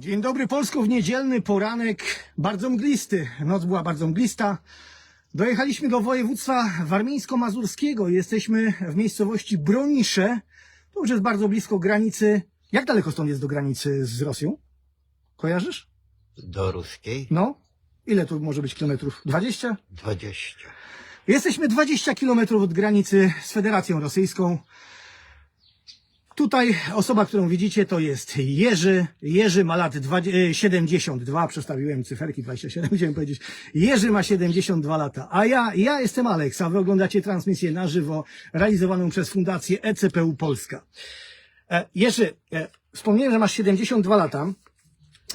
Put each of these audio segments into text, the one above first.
Dzień dobry Polsko w niedzielny poranek, bardzo mglisty. Noc była bardzo mglista. Dojechaliśmy do województwa warmińsko-mazurskiego. Jesteśmy w miejscowości Bronisze. To już jest bardzo blisko granicy. Jak daleko stąd jest do granicy z Rosją? Kojarzysz? Do ruskiej No? Ile tu może być kilometrów? 20? 20. Jesteśmy 20 kilometrów od granicy z Federacją Rosyjską. Tutaj osoba, którą widzicie, to jest Jerzy. Jerzy ma lat 20, e, 72, przestawiłem cyferki 27, chciałem powiedzieć. Jerzy ma 72 lata, a ja, ja jestem Aleks, a wy oglądacie transmisję na żywo realizowaną przez Fundację ECPU Polska. E, Jerzy, e, wspomniałem, że masz 72 lata.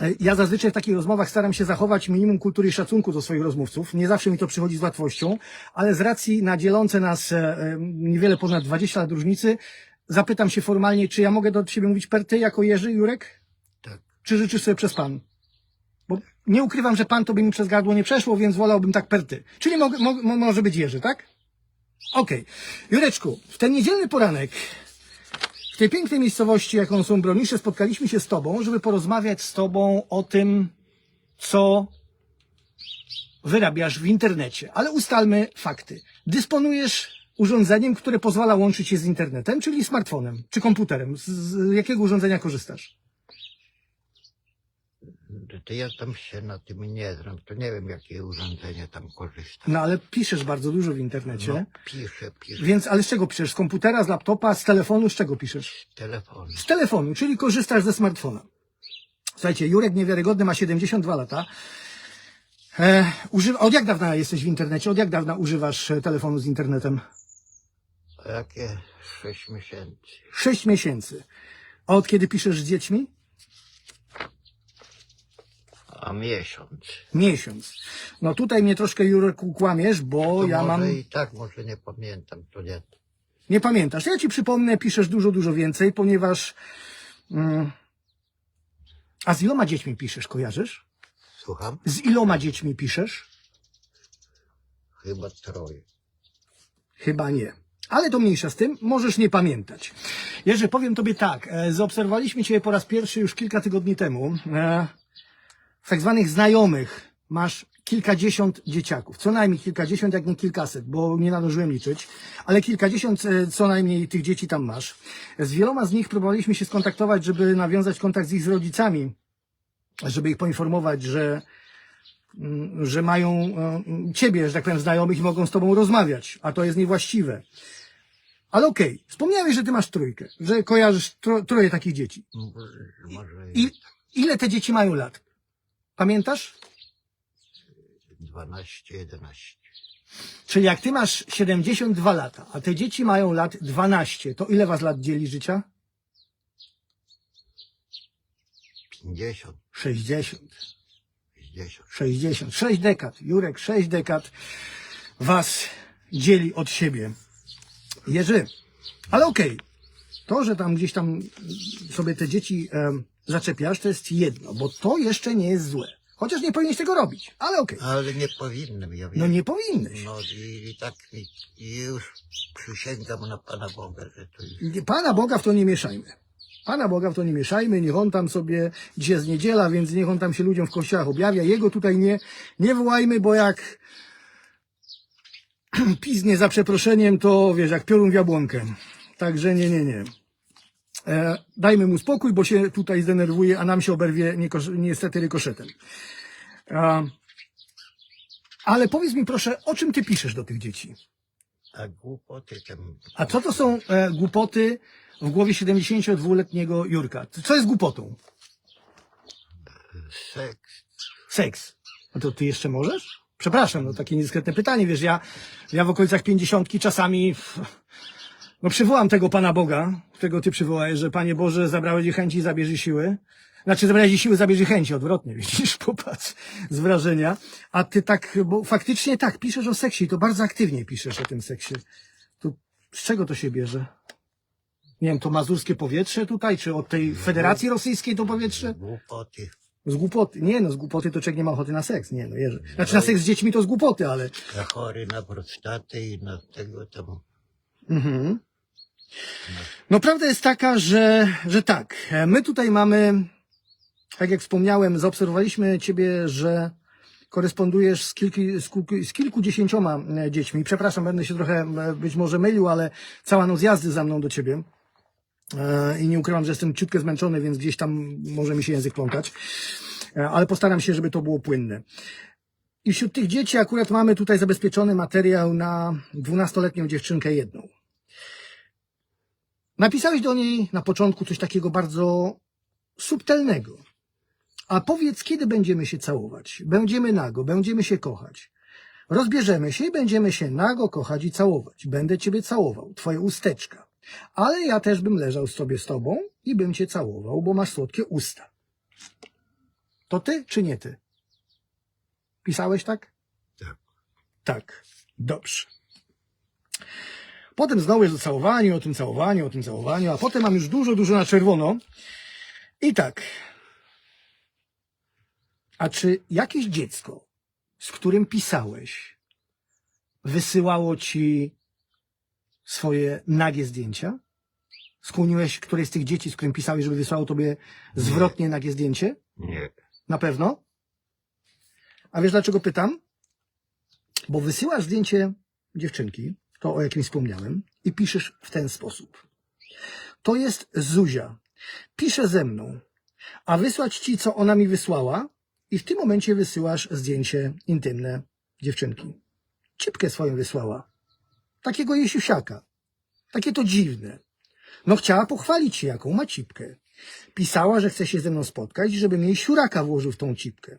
E, Ja zazwyczaj w takich rozmowach staram się zachować minimum kultury i szacunku do swoich rozmówców. Nie zawsze mi to przychodzi z łatwością, ale z racji na dzielące nas e, e, niewiele ponad 20 lat różnicy, zapytam się formalnie, czy ja mogę do ciebie mówić per ty jako Jerzy Jurek? Tak. Czy życzysz sobie przez pan? Bo nie ukrywam, że pan to by mi przez gardło nie przeszło, więc wolałbym tak per ty. Czyli mo, mo, mo, może być Jerzy, tak? Okej. Jureczku, w ten niedzielny poranek w tej pięknej miejscowości, jaką są Bronisze, spotkaliśmy się z Tobą, żeby porozmawiać z Tobą o tym, co wyrabiasz w internecie. Ale ustalmy fakty. Dysponujesz urządzeniem, które pozwala łączyć się z internetem, czyli smartfonem czy komputerem. Z, z jakiego urządzenia korzystasz? To ja tam się na tym nie znam, to nie wiem jakie urządzenie tam korzysta. No ale piszesz bardzo dużo w internecie. No, piszę, piszę Więc, ale z czego piszesz? Z komputera, z laptopa, z telefonu? Z czego piszesz? z telefonu. Z telefonu, czyli korzystasz ze smartfona. Słuchajcie, Jurek Niewiarygodny ma 72 lata. E, używa, od jak dawna jesteś w internecie? Od jak dawna używasz e, telefonu z internetem? Jakie 6 miesięcy? Sześć miesięcy. A od kiedy piszesz z dziećmi? A miesiąc. Miesiąc. No tutaj mnie troszkę Jurek kłamiesz, bo To ja może mam... i tak, może nie pamiętam, to nie. Nie pamiętasz. Ja ci przypomnę, piszesz dużo, dużo więcej, ponieważ... Mm, a z iloma dziećmi piszesz, kojarzysz? Słucham? Z iloma dziećmi piszesz? Chyba troje. Chyba nie. Ale to mniejsza z tym, możesz nie pamiętać. Jerzy, powiem Tobie tak, e, zaobserwowaliśmy Cię po raz pierwszy już kilka tygodni temu. E, W tak zwanych znajomych masz kilkadziesiąt dzieciaków, co najmniej kilkadziesiąt, jak nie kilkaset, bo nie nadążyłem liczyć, ale kilkadziesiąt e, co najmniej tych dzieci tam masz. Z wieloma z nich próbowaliśmy się skontaktować, żeby nawiązać kontakt z ich rodzicami, żeby ich poinformować, że że mają e, ciebie, że tak powiem, znajomych i mogą z tobą rozmawiać, a to jest niewłaściwe. Ale okej, wspomniałeś, że ty masz trójkę, że kojarzysz tro, troje takich dzieci. Może I ile te dzieci mają lat? Pamiętasz? 12, 11. Czyli jak ty masz 72 lata, a te dzieci mają lat 12, to ile was lat dzieli życia? 50, 60. 60. 60. 6 dekad. Jurek, 6 dekad was dzieli od siebie. Jerzy, ale okej. To, że tam gdzieś tam sobie te dzieci em, zaczepiasz, to jest jedno, bo to jeszcze nie jest złe. Chociaż nie powinieneś tego robić, ale okej. Ale nie powinnam, ja wiem. No nie powinieneś. No i, i tak i, i już przysięgam na Pana Boga, że to już Pana Boga w to nie mieszajmy. Pana Boga w to nie mieszajmy, niech On tam sobie, dzisiaj jest niedziela, więc niech On tam się ludziom w kościołach objawia. Jego tutaj nie, nie wołajmy, bo jak piznie za przeproszeniem, to wiesz, jak piorun w jabłonkę. Także nie, nie, nie. E, dajmy mu spokój, bo się tutaj zdenerwuje, a nam się oberwie niestety rykoszetem. E, ale powiedz mi proszę, o czym ty piszesz do tych dzieci? A głupoty tam. A co to są e, głupoty w głowie 72-letniego Jurka? Co jest głupotą? Seks. Seks. No to ty jeszcze możesz? Przepraszam, no takie niedyskretne pytanie, wiesz, ja, ja w okolicach pięćdziesiątki czasami, no przywołam tego Pana Boga, którego ty przywołałeś, że Panie Boże, zabrałeś chęci i zabierze siły. Znaczy, ich siły, zabierze chęci, odwrotnie, widzisz, popatrz, z wrażenia. A ty tak, bo faktycznie tak, piszesz o seksie i to bardzo aktywnie piszesz o tym seksie. To z czego to się bierze? Nie wiem, to mazurskie powietrze tutaj, czy od tej Federacji Rosyjskiej to powietrze? Głupoty. Z głupoty. Nie no, z głupoty to człowiek nie ma ochoty na seks. Nie no, Jerzy. Znaczy na seks z dziećmi to z głupoty, ale... Ja chory na prostatę i na tego tam. Mhm. No prawda jest taka, że, że tak, e, my tutaj mamy Tak jak wspomniałem, zaobserwowaliśmy Ciebie, że korespondujesz z, kilki, z, kilku, z kilkudziesięcioma e, dziećmi. Przepraszam, będę się trochę e, być może mylił, ale cała noc jazdy za mną do Ciebie. E, I nie ukrywam, że jestem ciutkę zmęczony, więc gdzieś tam może mi się język plątać. Ale postaram się, żeby to było płynne. I wśród tych dzieci akurat mamy tutaj zabezpieczony materiał na dwunastoletnią dziewczynkę jedną. Napisałeś do niej na początku coś takiego bardzo subtelnego. A powiedz, kiedy będziemy się całować? Będziemy nago, będziemy się kochać. Rozbierzemy się i będziemy się nago kochać i całować. Będę ciebie całował, twoje usteczka. Ale ja też bym leżał sobie z tobą i bym cię całował, bo masz słodkie usta. To ty czy nie ty? Pisałeś tak? Tak. Tak. Dobrze. Potem znowu jest o całowaniu, o tym całowaniu, o tym całowaniu, a potem mam już dużo, dużo na czerwono. I tak. A czy jakieś dziecko, z którym pisałeś, wysyłało ci swoje nagie zdjęcia? Skłoniłeś któreś z tych dzieci, z którym pisałeś, żeby wysłało tobie zwrotnie nagie zdjęcie? Nie. Na pewno? A wiesz dlaczego pytam? Bo wysyłasz zdjęcie dziewczynki, to o jakim wspomniałem, i piszesz w ten sposób. To jest Zuzia. Pisze ze mną. A wysłać ci, co ona mi wysłała, i w tym momencie wysyłasz zdjęcie intymne dziewczynki. Cipkę swoją wysłała. Takiego jesiusiaka. Takie to dziwne. No chciała pochwalić się, jaką ma cipkę. Pisała, że chce się ze mną spotkać, żebym jej siuraka włożył w tą cipkę.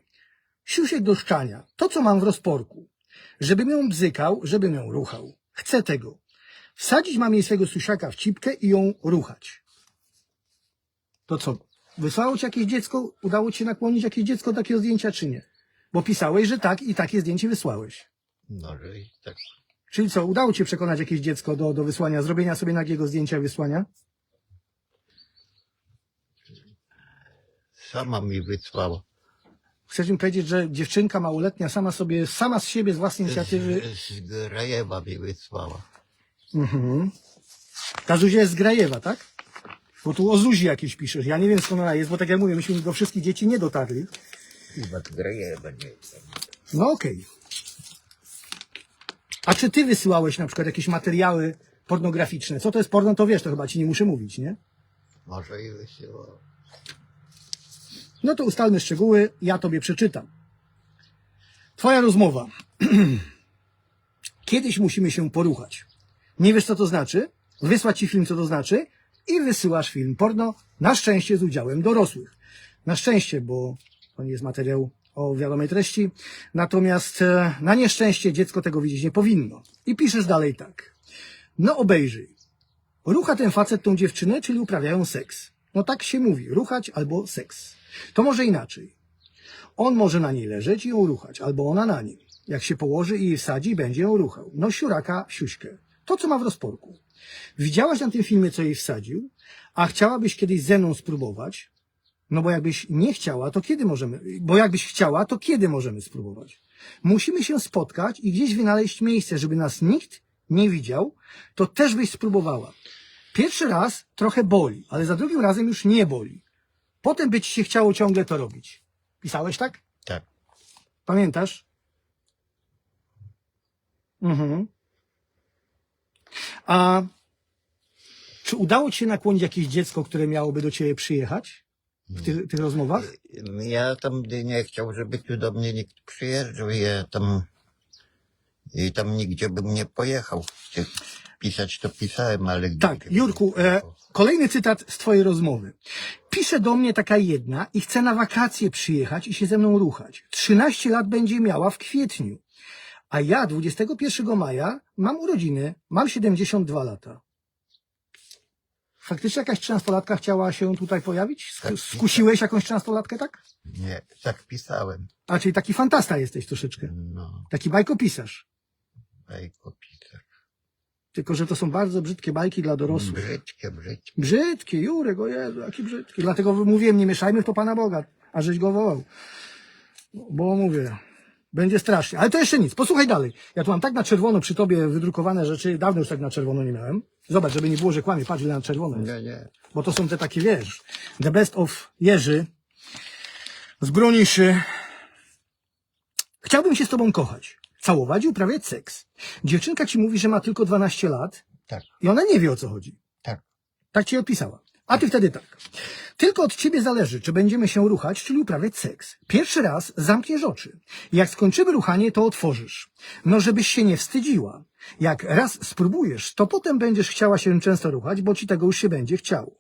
Siusiek do szczania, to co mam w rozporku. Żebym ją bzykał, żebym ją ruchał. Chcę tego. Wsadzić mam jej swego susiaka w cipkę i ją ruchać. To co? Wysłało ci jakieś dziecko? Udało ci się nakłonić jakieś dziecko do takiego zdjęcia, czy nie? Bo pisałeś, że tak i takie zdjęcie wysłałeś. No, że i tak. Czyli co, udało ci się przekonać jakieś dziecko do, do wysłania, zrobienia sobie nagiego zdjęcia i wysłania? Sama mi wysłała. Chcesz mi powiedzieć, że dziewczynka małoletnia sama sobie, sama z siebie, z własnej inicjatywy... Z, z Grajewa mi wysłała. Mhm. Ta Zuzia jest z Grajewa, tak? Bo tu o Zuzi jakieś piszesz. Ja nie wiem skąd ona jest, bo tak jak mówię, myśmy do wszystkich dzieci nie dotarli. Chyba z Grajewa, nie wiem. No okej. A czy ty wysyłałeś na przykład jakieś materiały pornograficzne? Co to jest porno, to wiesz, to chyba ci nie muszę mówić, nie? Może i wysyłała. No to ustalmy szczegóły, ja tobie przeczytam. Twoja rozmowa. Kiedyś musimy się poruchać. Nie wiesz, co to znaczy? Wysłać ci film, co to znaczy? I wysyłasz film porno, na szczęście z udziałem dorosłych. Na szczęście, bo to nie jest materiał o wiadomej treści. Natomiast e, na nieszczęście dziecko tego widzieć nie powinno. I piszesz dalej tak. No obejrzyj. Rucha ten facet tą dziewczynę, czyli uprawiają seks. No tak się mówi, ruchać albo seks. To może inaczej. On może na niej leżeć i ją ruchać, albo ona na nim. Jak się położy i jej wsadzi, będzie ją ruchał. No siuraka, siuśkę. To, co ma w rozporku. Widziałaś na tym filmie, co jej wsadził, a chciałabyś kiedyś ze mną spróbować? No bo jakbyś nie chciała, to kiedy możemy, bo jakbyś chciała, to kiedy możemy spróbować? Musimy się spotkać i gdzieś wynaleźć miejsce, żeby nas nikt nie widział, to też byś spróbowała. Pierwszy raz trochę boli, ale za drugim razem już nie boli. Potem by ci się chciało ciągle to robić. Pisałeś tak? Tak. Pamiętasz? Mhm. A czy udało ci się nakłonić jakieś dziecko, które miałoby do ciebie przyjechać w tych, tych rozmowach? Ja tam nie chciał, żeby tu do mnie nikt przyjeżdżał. Ja tam i tam nigdzie bym nie pojechał. Pisać to pisałem, ale gdzie Tak, Jurku, e, kolejny cytat z twojej rozmowy. Pisze do mnie taka jedna i chce na wakacje przyjechać i się ze mną ruchać. 13 lat będzie miała w kwietniu. A ja 21 maja mam urodziny, mam 72 lata. Faktycznie jakaś trzynastolatka chciała się tutaj pojawić? Sk- Tak. Skusiłeś jakąś trzynastolatkę, tak? Nie, tak pisałem. A, czyli taki fantasta jesteś troszeczkę. No, Taki bajkopisarz. bajko pisać. Tylko, że to są bardzo brzydkie bajki dla dorosłych. Brzydkie, brzydkie. Brzydki, Jurek, o Jezu, jaki brzydki. Dlatego mówiłem, nie mieszajmy w to Pana Boga, a żeś go wołał. Bo mówię, będzie strasznie. Ale to jeszcze nic, posłuchaj dalej. Ja tu mam tak na czerwono przy Tobie wydrukowane rzeczy, dawno już tak na czerwono nie miałem. Zobacz, żeby nie było, że kłamie, patrz ile na czerwono jest. Nie, nie. Bo to są te takie, wiesz, the best of Jerzy. Z broniszy. Chciałbym się z tobą kochać. Całować i uprawiać seks. Dziewczynka ci mówi, że ma tylko 12 lat Tak, i ona nie wie o co chodzi. tak. Tak ci odpisała. A ty wtedy tak. Tylko od ciebie zależy, czy będziemy się ruchać, czyli uprawiać seks. Pierwszy raz zamkniesz oczy. Jak skończymy ruchanie, to otworzysz. No, żebyś się nie wstydziła. Jak raz spróbujesz, to potem będziesz chciała się często ruchać, bo ci tego już się będzie chciało.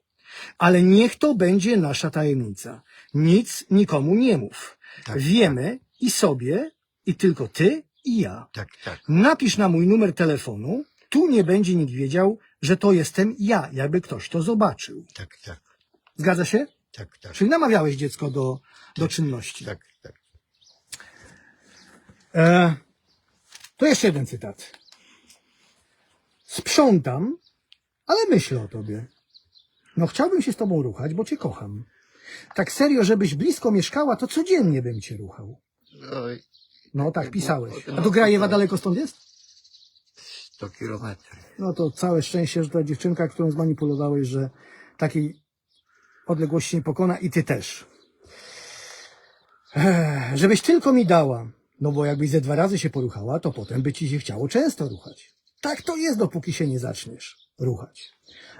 Ale niech to będzie nasza tajemnica. Nic nikomu nie mów. Tak. Wiemy i sobie, i tylko ty i ja. Tak, tak. Napisz na mój numer telefonu. Tu nie będzie nikt wiedział, że to jestem ja, jakby ktoś to zobaczył. Tak, tak. Zgadza się? Tak, tak. Czyli namawiałeś dziecko do, do czynności. Tak, tak. E, to jeszcze jeden cytat. Sprzątam, ale myślę o tobie. No chciałbym się z tobą ruchać, bo cię kocham. Tak serio, żebyś blisko mieszkała, to codziennie bym cię ruchał. No tak, pisałeś. A do Grajewa daleko stąd jest? 100 kilometrów. No to całe szczęście, że ta dziewczynka, którą zmanipulowałeś, że takiej odległości nie pokona i ty też. Ech, żebyś tylko mi dała. No bo jakbyś ze dwa razy się poruchała, to potem by ci się chciało często ruchać. Tak to jest, dopóki się nie zaczniesz ruchać.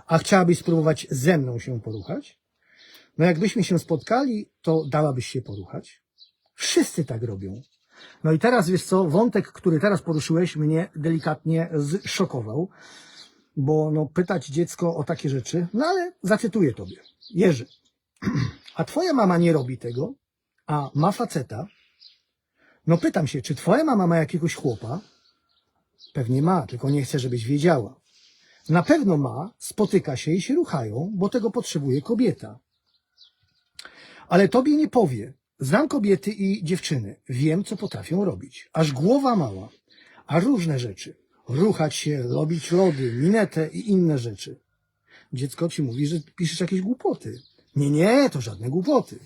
A chciałabyś spróbować ze mną się poruchać? No jakbyśmy się spotkali, to dałabyś się poruchać? Wszyscy tak robią. No i teraz wiesz co, wątek, który teraz poruszyłeś, mnie delikatnie zszokował, bo no pytać dziecko o takie rzeczy, no ale zacytuję tobie. Jerzy, a twoja mama nie robi tego, a ma faceta? No pytam się, czy twoja mama ma jakiegoś chłopa? Pewnie ma, tylko nie chcę, żebyś wiedziała. Na pewno ma, spotyka się i się ruchają, bo tego potrzebuje kobieta. Ale tobie nie powie. Znam kobiety i dziewczyny. Wiem, co potrafią robić. Aż głowa mała. A różne rzeczy. Ruchać się, robić lody, minetę i inne rzeczy. Dziecko ci mówi, że piszesz jakieś głupoty. Nie, nie, to żadne głupoty.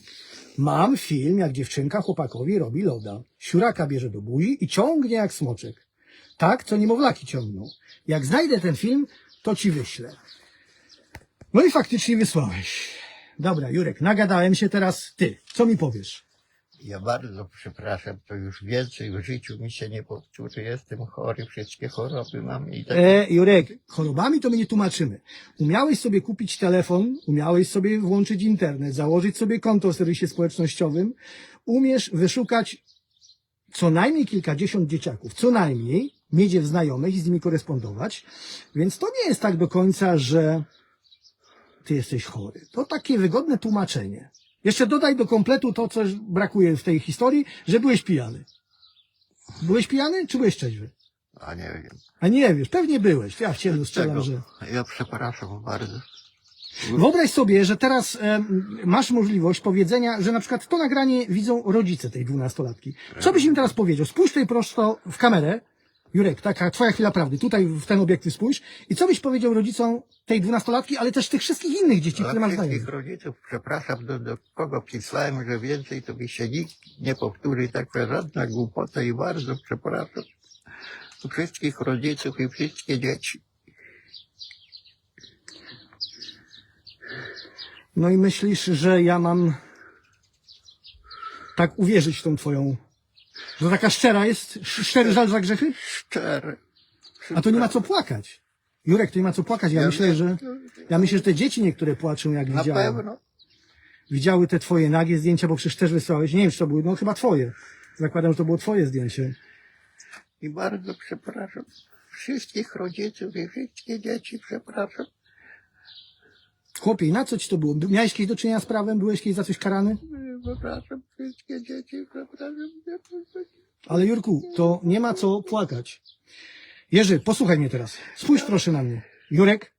Mam film, jak dziewczynka chłopakowi robi loda. Siuraka bierze do buzi i ciągnie jak smoczek. Tak, co niemowlaki ciągną. Jak znajdę ten film, to ci wyślę. No i faktycznie wysłałeś. Dobra, Jurek, nagadałem się teraz ty. Co mi powiesz? Ja bardzo przepraszam, to już więcej w życiu mi się nie powtórzy. Jestem chory, wszystkie choroby mam i tak. E, Jurek, chorobami to my nie tłumaczymy. Umiałeś sobie kupić telefon, umiałeś sobie włączyć internet, założyć sobie konto w serwisie społecznościowym, umiesz wyszukać co najmniej kilkadziesiąt dzieciaków, co najmniej, mieć je w znajomych i z nimi korespondować, więc to nie jest tak do końca, że ty jesteś chory. To takie wygodne tłumaczenie. Jeszcze dodaj do kompletu to, co brakuje w tej historii, że byłeś pijany. Byłeś pijany, czy byłeś trzeźwy? A nie wiem. A nie wiesz, pewnie byłeś. Ja w ciemno strzelam, że... Ja przepraszam bardzo. Wyobraź sobie, że teraz em, masz możliwość powiedzenia, że na przykład to nagranie widzą rodzice tej dwunastolatki. Co byś im teraz powiedział? Spójrz tutaj prosto w kamerę. Jurek, taka twoja chwila prawdy. Tutaj w ten obiektyw spójrz. I co byś powiedział rodzicom tej dwunastolatki, ale też tych wszystkich innych dzieci, które masz wszystkich znajomych? rodziców przepraszam, do, do kogo pisałem, że więcej to mi się nikt nie powtórzy. Taka żadna głupota i bardzo przepraszam. Wszystkich rodziców i wszystkie dzieci. No i myślisz, że ja mam tak uwierzyć w tą twoją, że taka szczera jest, sz- szczery żal za grzechy? Szczery. A to nie ma co płakać. Jurek, to nie ma co płakać. Ja myślę, że, ja myślę, że te dzieci niektóre płaczą, jak Na widziałem. pewno. widziały te twoje nagie zdjęcia, bo przecież też wysłałeś. Nie wiem, czy to były, no chyba twoje. Zakładam, że to było twoje zdjęcie. I bardzo przepraszam. Wszystkich rodziców i wszystkie dzieci przepraszam. Chłopie, i na co ci to było? Miałeś kiedyś do czynienia z prawem? Byłeś kiedyś za coś karany? Przepraszam wszystkie dzieci, przepraszam. Ale Jurku, to nie ma co płakać. Jerzy, posłuchaj mnie teraz. Spójrz proszę na mnie. Jurek?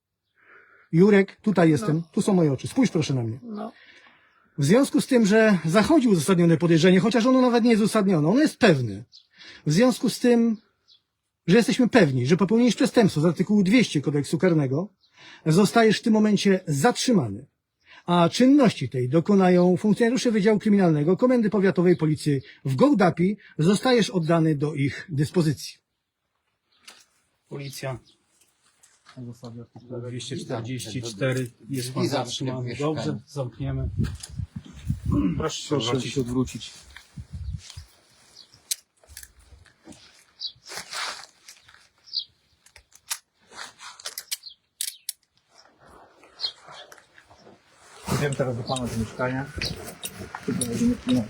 Jurek, tutaj jestem. Tu są moje oczy. Spójrz proszę na mnie. No, W związku z tym, że zachodzi uzasadnione podejrzenie, chociaż ono nawet nie jest uzasadnione, ono jest pewne. W związku z tym, że jesteśmy pewni, że popełniłeś przestępstwo z artykułu 200 kodeksu karnego, zostajesz w tym momencie zatrzymany. A czynności tej dokonają funkcjonariusze Wydziału Kryminalnego Komendy Powiatowej Policji w Gołdapi. Zostajesz oddany do ich dyspozycji. Policja na zasadzie artykułu 244 jest pan zatrzymany. Dobrze, zamkniemy. Proszę się odwrócić. Teraz do pana do mieszkania. Będziemy- no.